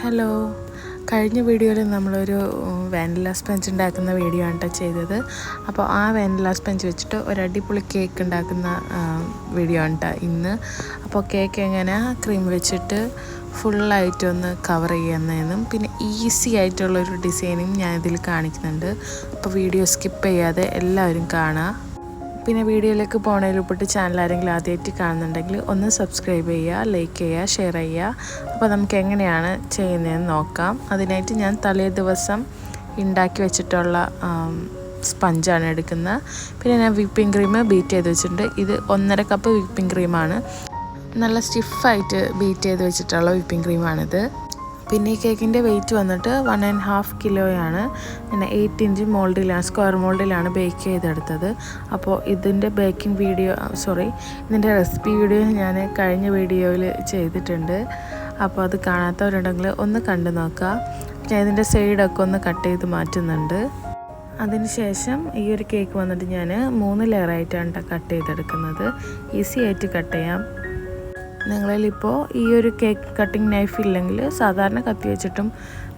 Hello. കഴിഞ്ഞ വീഡിയോയിൽ നമ്മളൊരു വാനില സ്പഞ്ച് ഉണ്ടാക്കുന്ന വീഡിയോ ആണ് കേട്ടോ ചെയ്തത്. അപ്പോൾ ആ വാനില സ്പഞ്ച് വെച്ചിട്ട് ഒരു അടിപൊളി കേക്ക് ഉണ്ടാക്കുന്ന വീഡിയോ ആണ് കേട്ടോ ഇന്ന്. അപ്പോൾ കേക്ക് എങ്ങനെ? ക്രീം വെച്ചിട്ട് ഫുള്ളായിട്ട് ഒന്ന് കവർ ചെയ്യുന്നതെന്നും പിന്നെ ഈസി ആയിട്ടുള്ളൊരു ഡിസൈനും ഞാനിതിൽ കാണിക്കുന്നുണ്ട്. അപ്പോൾ വീഡിയോ സ്കിപ്പ് ചെയ്യാതെ എല്ലാവരും കാണുക പിന്നെ വീഡിയോയിലേക്ക് പോകണേൽ ഉൾപ്പെട്ട് ചാനൽ ആരെങ്കിലും ആദ്യമായിട്ട് കാണുന്നുണ്ടെങ്കിൽ ഒന്ന് സബ്സ്ക്രൈബ് ചെയ്യുക ലൈക്ക് ചെയ്യുക ഷെയർ ചെയ്യുക അപ്പോൾ നമുക്ക് എങ്ങനെയാണ് ചെയ്യുന്നതെന്ന് നോക്കാം. അതിനായിട്ട് ഞാൻ തലേ ദിവസം ഉണ്ടാക്കി വെച്ചിട്ടുള്ള സ്പഞ്ചാണ് എടുക്കുന്നത് പിന്നെ ഞാൻ വിപ്പിംഗ് ക്രീം ബീറ്റ് ചെയ്ത് വെച്ചിട്ടുണ്ട്. ഇത് ഒന്നര കപ്പ് വിപ്പിംഗ് ക്രീമാണ് നല്ല സ്റ്റിഫായിട്ട് ബീറ്റ് ചെയ്ത് വെച്ചിട്ടുള്ള വിപ്പിംഗ് ക്രീമാണിത് പിന്നെ ഈ കേക്കിന്റെ വെയിറ്റ് വന്നിട്ട് വൺ ആൻഡ് ഹാഫ് കിലോയാണ് പിന്നെ എയ്റ്റ് ഇഞ്ച് മോൾഡിലാണ് സ്ക്വയർ മോൾഡിലാണ് ബേക്ക് ചെയ്തെടുത്തത്. അപ്പോൾ ഇതിന്റെ ബേക്കിംഗ് വീഡിയോ സോറി ഇതിന്റെ റെസിപ്പി വീഡിയോ ഞാൻ കഴിഞ്ഞ വീഡിയോയിൽ ചെയ്തിട്ടുണ്ട്. അപ്പോൾ അത് കാണാത്തവരുണ്ടെങ്കിൽ ഒന്ന് കണ്ടു നോക്കുക ഞാൻ ഇതിന്റെ സൈഡൊക്കെ ഒന്ന് കട്ട് ചെയ്ത് മാറ്റുന്നുണ്ട്. അതിനുശേഷം ഈ ഒരു കേക്ക് വന്നിട്ട് ഞാൻ മൂന്ന് ലെയറായിട്ടാണ് കട്ട് ചെയ്തെടുക്കുന്നത്. ഈസി ആയിട്ട് കട്ട് ചെയ്യാം. നിങ്ങളിലിപ്പോൾ ഈ ഒരു കേക്ക് കട്ടിംഗ് നൈഫ് ഇല്ലെങ്കിൽ സാധാരണ കത്തി വെച്ചിട്ടും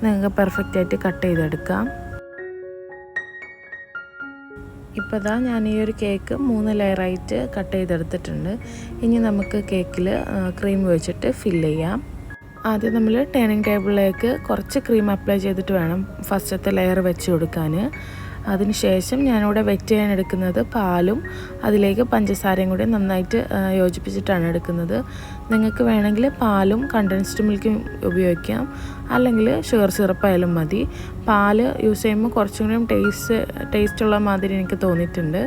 നിങ്ങൾക്ക് പെർഫെക്റ്റ് ആയിട്ട് കട്ട് ചെയ്തെടുക്കാം. ഇപ്പോൾ ഇതാ ഞാൻ ഈ ഒരു കേക്ക് മൂന്ന് ലെയറായിട്ട് കട്ട് ചെയ്തെടുത്തിട്ടുണ്ട്. ഇനി നമുക്ക് കേക്കിൽ ക്രീം വെച്ചിട്ട് ഫില്ല് ചെയ്യാം. ആദ്യം നമ്മൾ ടേണിംഗ് ടേബിളിലേക്ക് കുറച്ച് ക്രീം അപ്ലൈ ചെയ്തിട്ട് വേണം ഫസ്റ്റത്തെ ലെയർ വെച്ച് കൊടുക്കാൻ. അതിനുശേഷം ഞാനിവിടെ വെറ്റ് ചെയ്യാൻ എടുക്കുന്നത് പാലും അതിലേക്ക് പഞ്ചസാരയും കൂടി നന്നായിട്ട് യോജിപ്പിച്ചിട്ടാണ് എടുക്കുന്നത്. നിങ്ങൾക്ക് വേണമെങ്കിൽ പാലും കണ്ടൻസ്ഡ് മിൽക്കും ഉപയോഗിക്കാം. അല്ലെങ്കിൽ ഷുഗർ സിറപ്പായാലും മതി. പാൽ യൂസ് ചെയ്യുമ്പോൾ കുറച്ചും കൂടി ടേസ്റ്റ് ടേസ്റ്റുള്ള മാതിരി എനിക്ക് തോന്നിയിട്ടുണ്ട്.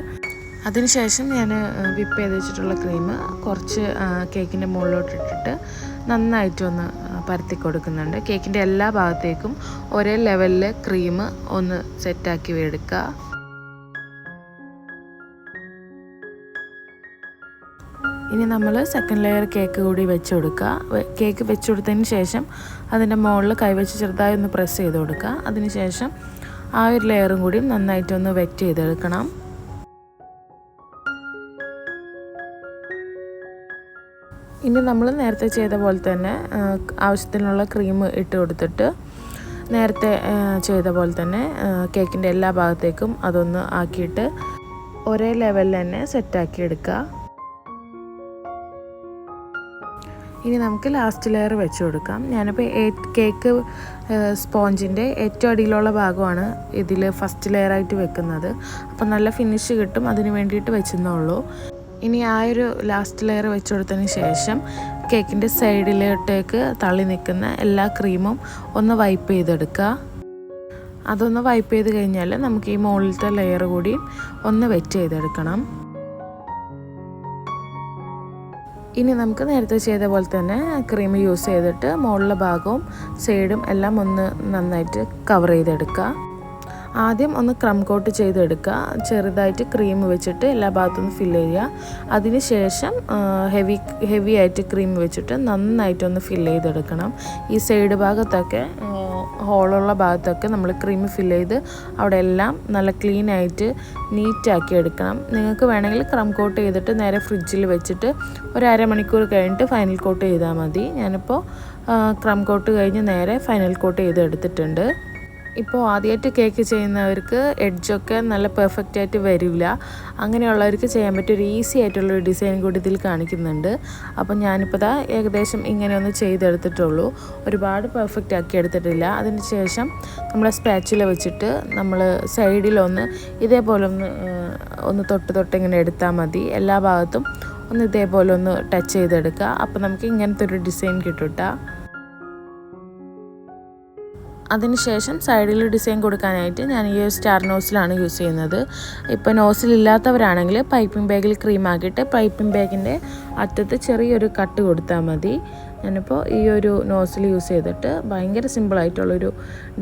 അതിനുശേഷം ഞാൻ വിപ്പ് ചെയ്ത് വെച്ചിട്ടുള്ള ക്രീം കുറച്ച് കേക്കിന്റെ മുകളിലോട്ട് ഇട്ടിട്ട് നന്നായിട്ടൊന്ന് പരത്തി കൊടുക്കുന്നുണ്ട്. കേക്കിന്റെ എല്ലാ ഭാഗത്തേക്കും ഒരേ ലെവലിൽ ക്രീം ഒന്ന് സെറ്റാക്കി എടുക്കുക. ഇനി നമ്മൾ സെക്കൻഡ് ലെയർ കേക്ക് കൂടി വെച്ച് കൊടുക്കുക. കേക്ക് വെച്ച് കൊടുത്തതിന് ശേഷം അതിന്റെ മുകളിൽ കൈവച്ച് ചെറുതായി ഒന്ന് പ്രസ് ചെയ്ത് കൊടുക്കുക. അതിന് ശേഷം ആ ഒരു ലെയറും കൂടി നന്നായിട്ടൊന്ന് വെറ്റ് ചെയ്തെടുക്കണം. ഇനി നമ്മൾ നേരത്തെ ചെയ്ത പോലെ തന്നെ ആവശ്യത്തിനുള്ള ക്രീം ഇട്ട് കൊടുത്തിട്ട് നേരത്തെ ചെയ്ത പോലെ തന്നെ കേക്കിന്റെ എല്ലാ ഭാഗത്തേക്കും അതൊന്ന് ആക്കിയിട്ട് ഒരേ ലെവലിൽ തന്നെ സെറ്റാക്കി എടുക്കുക. ഇനി നമുക്ക് ലാസ്റ്റ് ലെയർ വെച്ച് കൊടുക്കാം. ഞാനിപ്പോൾ കേക്ക് സ്പോഞ്ചിന്റെ ഏറ്റവും അടിയിലുള്ള ഭാഗമാണ് ഇതിൽ ഫസ്റ്റ് ലെയറായിട്ട് വെക്കുന്നത്. അപ്പോൾ നല്ല ഫിനിഷ് കിട്ടും അതിന് വേണ്ടിയിട്ട് വെച്ചെന്നുള്ളൂ ഇനി ആ ഒരു ലാസ്റ്റ് ലെയർ വെച്ച് കൊടുത്തതിന് ശേഷം കേക്കിന്റെ സൈഡിലോട്ടേക്ക് തള്ളി നിൽക്കുന്ന എല്ലാ ക്രീമും ഒന്ന് വൈപ്പ് ചെയ്തെടുക്കുക. അതൊന്ന് വൈപ്പ് ചെയ്ത് കഴിഞ്ഞാൽ നമുക്ക് ഈ മുകളിലത്തെ ലെയർ കൂടി ഒന്ന് വെച്ച് ചെയ്തെടുക്കണം. ഇനി നമുക്ക് നേരത്തെ ചെയ്ത പോലെ തന്നെ ക്രീം യൂസ് ചെയ്തിട്ട് മുകളിലെ ഭാഗവും സൈഡും എല്ലാം ഒന്ന് നന്നായിട്ട് കവർ ചെയ്തെടുക്കുക. ആദ്യം ഒന്ന് ക്രം കോട്ട് ചെയ്തെടുക്കുക. ചെറുതായിട്ട് ക്രീം വെച്ചിട്ട് എല്ലാ ഭാഗത്തും ഫിൽ ചെയ്യുക. അതിന് ശേഷം ഹെവി ഹെവി ആയിട്ട് ക്രീം വെച്ചിട്ട് നന്നായിട്ടൊന്ന് ഫില്ല് ചെയ്തെടുക്കണം. ഈ സൈഡ് ഭാഗത്തൊക്കെ ഹോളുള്ള ഭാഗത്തൊക്കെ നമ്മൾ ക്രീം ഫിൽ ചെയ്ത് അവിടെ എല്ലാം നല്ല ക്ലീൻ ആയിട്ട് നീറ്റാക്കി എടുക്കണം. നിങ്ങൾക്ക് വേണമെങ്കിൽ ക്രം കോട്ട് ചെയ്തിട്ട് നേരെ ഫ്രിഡ്ജിൽ വെച്ചിട്ട് ഒരു അരമണിക്കൂർ കഴിഞ്ഞിട്ട് ഫൈനൽ കോട്ട് ചെയ്താൽ മതി. ഞാനിപ്പോൾ ക്രം കോട്ട് കഴിഞ്ഞ് നേരെ ഫൈനൽ കോട്ട് ചെയ്ത് എടുത്തിട്ടുണ്ട് ഇപ്പോൾ ആദ്യമായിട്ട് കേക്ക് ചെയ്യുന്നവർക്ക് എഡ്ജൊക്കെ നല്ല പെർഫെക്റ്റ് ആയിട്ട് വരില്ല. അങ്ങനെയുള്ളവർക്ക് ചെയ്യാൻ പറ്റിയ ഒരു ഈസി ആയിട്ടുള്ളൊരു ഡിസൈൻ കൂടി ഇതിൽ കാണിക്കുന്നുണ്ട്. അപ്പോൾ ഞാനിപ്പോൾ ദാ ഏകദേശം ഇങ്ങനെ ഒന്ന് ചെയ്തെടുത്തിട്ടുള്ളൂ. ഒരുപാട് പെർഫെക്റ്റ് ആക്കി എടുത്തിട്ടില്ല. അതിന് ശേഷം നമ്മൾ സ്പാച്ചില വെച്ചിട്ട് നമ്മൾ സൈഡിലൊന്ന് ഇതേപോലെ ഒന്ന് ഒന്ന് തൊട്ട് തൊട്ട് ഇങ്ങനെ എടുത്താൽ മതി. എല്ലാ ഭാഗത്തും ഒന്ന് ഇതേപോലെ ഒന്ന് ടച്ച് ചെയ്തെടുക്കുക. അപ്പോൾ നമുക്ക് ഇങ്ങനത്തെ ഒരു ഡിസൈൻ കിട്ടും അതിനുശേഷം സൈഡിൽ ഡിസൈൻ കൊടുക്കാനായിട്ട് ഞാൻ ഈ സ്റ്റാർ നോസിലാണ് യൂസ് ചെയ്യുന്നത്. ഇപ്പോൾ നോസിലില്ലാത്തവരാണെങ്കിൽ പൈപ്പിംഗ് ബാഗിൽ ക്രീം ആക്കിയിട്ട് പൈപ്പിംഗ് ബാഗിന്റെ അറ്റത്ത് ചെറിയൊരു കട്ട് കൊടുത്താൽ മതി. ഞാനിപ്പോൾ ഈ ഒരു നോസിൽ യൂസ് ചെയ്തിട്ട് ഭയങ്കര സിമ്പിളായിട്ടുള്ളൊരു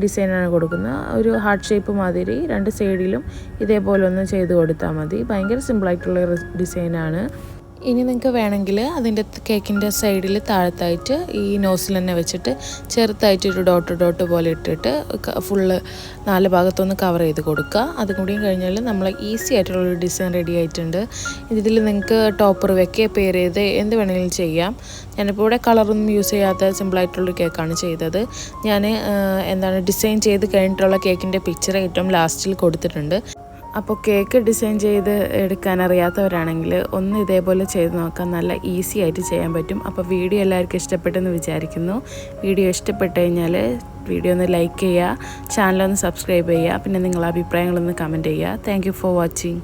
ഡിസൈനാണ് കൊടുക്കുന്നത്. ഒരു ഹാർട്ട് ഷേപ്പ് മാതിരി രണ്ട് സൈഡിലും ഇതേപോലെ ഒന്ന് ചെയ്ത് കൊടുത്താൽ മതി. ഭയങ്കര സിമ്പിളായിട്ടുള്ള ഡിസൈനാണ്. ഇനി നിങ്ങൾക്ക് വേണമെങ്കിൽ അതിന്റെ കേക്കിന്റെ സൈഡിൽ താഴത്തായിട്ട് ഈ നോസിൽ തന്നെ വെച്ചിട്ട് ചെറുതായിട്ട് ഒരു ഡോട്ട് ഡോട്ട് പോലെ ഇട്ടിട്ട് ഫുള്ള് നാല് ഭാഗത്തൊന്ന് കവർ ചെയ്ത് കൊടുക്കുക. അതും കൂടിയും കഴിഞ്ഞാൽ നമ്മൾ ഈസി ആയിട്ടുള്ളൊരു ഡിസൈൻ റെഡി ആയിട്ടുണ്ട്. ഇതിൽ നിങ്ങൾക്ക് ടോപ്പർ വെക്കുക പേര് ചെയ്ത് എന്ത് വേണമെങ്കിലും ചെയ്യാം. ഞാനിപ്പോൾ ഇവിടെ കളറൊന്നും യൂസ് ചെയ്യാത്ത സിമ്പിളായിട്ടുള്ളൊരു കേക്കാണ് ചെയ്തത്. ഞാൻ എന്താണ് ഡിസൈൻ ചെയ്ത് കഴിഞ്ഞിട്ടുള്ള കേക്കിന്റെ പിക്ചർ ഏറ്റവും ലാസ്റ്റിൽ കൊടുത്തിട്ടുണ്ട്. അപ്പോൾ കേക്ക് ഡിസൈൻ ചെയ്ത് എടുക്കാൻ അറിയാത്തവരാണെങ്കിൽ ഒന്ന് ഇതേപോലെ ചെയ്ത് നോക്കാൻ നല്ല ഈസി ആയിട്ട് ചെയ്യാൻ പറ്റും. അപ്പോൾ വീഡിയോ എല്ലാവർക്കും ഇഷ്ടപ്പെട്ടെന്ന് വിചാരിക്കുന്നു. വീഡിയോ ഇഷ്ടപ്പെട്ട് കഴിഞ്ഞാൽ വീഡിയോ ഒന്ന് ലൈക്ക് ചെയ്യുക ചാനലൊന്ന് സബ്സ്ക്രൈബ് ചെയ്യുക പിന്നെ നിങ്ങളുടെ അഭിപ്രായങ്ങളൊന്ന് കമന്റ് ചെയ്യുക. Thank for watching